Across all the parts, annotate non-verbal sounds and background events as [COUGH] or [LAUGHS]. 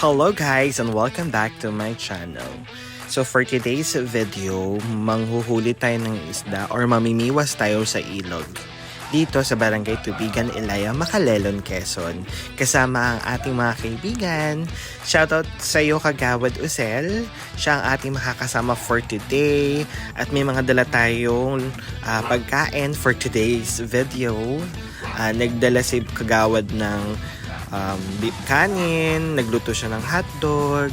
Hello guys and welcome back to my channel. So for today's video, manghuhuli tayo ng isda or mamimiwas tayo sa ilog. Dito sa Barangay Tubigan, Ilaya, Macalelon, Quezon. Kasama ang ating mga kaibigan. Shoutout sa iyo Kagawad Usel. Siya ang ating makakasama for today. At may mga dala tayong ah, pagkain for today's video. Ah, nagdala si Kagawad ng um, beef kanin, nagluto siya ng hotdog,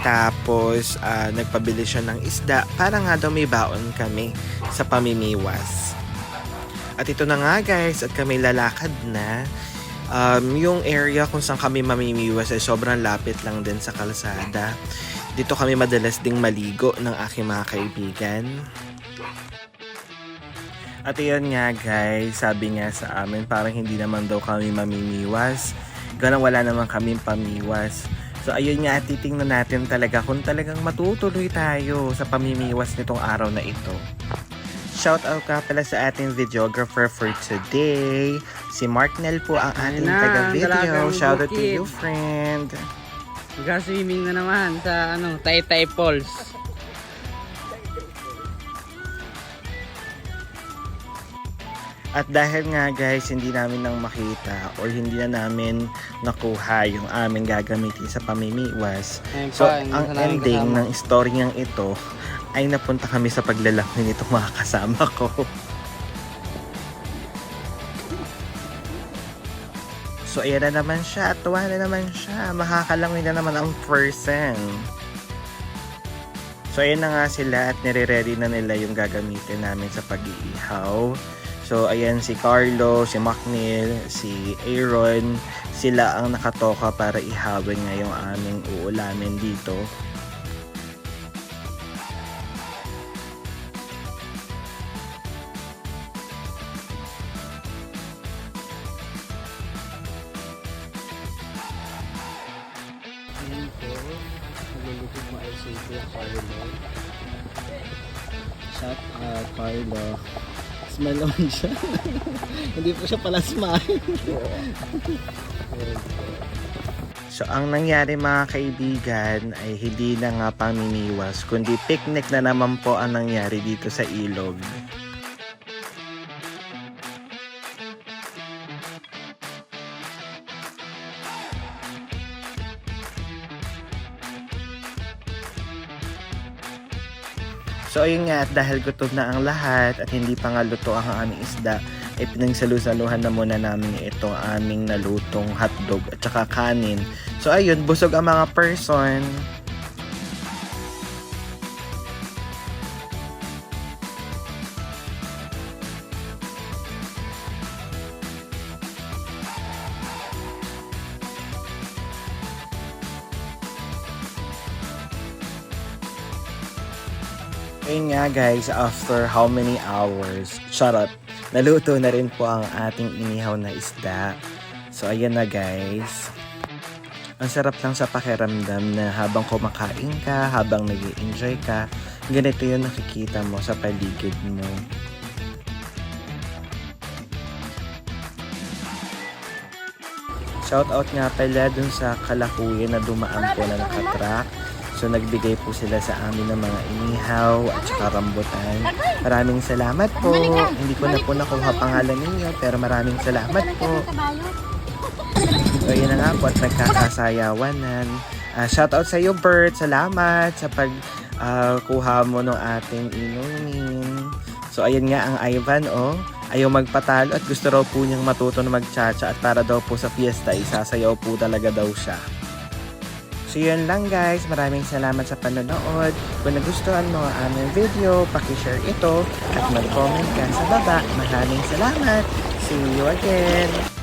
tapos ah, nagpabili siya ng isda para nga daw may baon kami sa pamimiwas. At ito na nga guys, at kami lalakad na. Um, yung area kung saan kami mamimiwas ay sobrang lapit lang din sa kalsada. Dito kami madalas ding maligo ng aking mga kaibigan. At iyon nga guys, sabi nga sa amin parang hindi naman daw kami mamimiwas. Ganang wala naman kaming pamiwas. So ayun nga, titingnan natin talaga kung talagang matutuloy tayo sa pamimiwas nitong araw na ito. Shout out ka pala sa ating videographer for today. Si Mark Nel po ang ating na, taga-video. Shout out to you, friend. Mag-swimming na naman sa ano, Taytay Falls. At dahil nga guys, hindi namin nang makita or hindi na namin nakuha yung aming gagamitin sa pamimiwas. Ayun So, pa, ang ending kasama. ng storyang ito ay napunta kami sa paglalaki nitong mga kasama ko. [LAUGHS] So, ayan na naman siya. Tuwa na naman siya. Makakalangoy na naman ang person. So, ayan na nga sila at nire-ready na nila yung gagamitin namin sa pag-iihaw. So, ayan si Carlo, si Macnil, si Aaron. Sila ang nakatoka para ihawin ngayong aming uulamin dito. Nagluluto mo Carlo. Smile naman siya. Hindi po siya pala smile. so, ang nangyari mga kaibigan ay hindi na nga paminiwas, kundi picnic na naman po ang nangyari dito sa ilog. So ayun nga, dahil gutom na ang lahat at hindi pa nga luto ang aming isda, ay pinagsalusaluhan na muna namin itong aming nalutong hotdog at saka kanin. So ayun, busog ang mga person. Ayun nga guys, after how many hours, charot, naluto na rin po ang ating inihaw na isda. So ayan na guys. Ang sarap lang sa pakiramdam na habang kumakain ka, habang nag enjoy ka, ganito yung nakikita mo sa paligid mo. Shout out nga pala dun sa kalakuyan na dumaan po na nakatrack. So nagbigay po sila sa amin ng mga inihaw at saka rambutan. Maraming salamat po. Hindi ko na po nakuha pangalan ninyo pero maraming salamat po. So yun na nga po at nagkakasayawanan. Uh, shout out sa iyo Bert. Salamat sa pag ah, kuha mo ng ating inumin. So ayun nga ang Ivan oh. Ayaw magpatalo at gusto raw po niyang matuto na magchacha at para daw po sa fiesta isasayaw po talaga daw siya. So yun lang guys, maraming salamat sa panonood. Kung nagustuhan mo ang aming video, pakishare ito at mag-comment ka sa baba. Maraming salamat. See you again!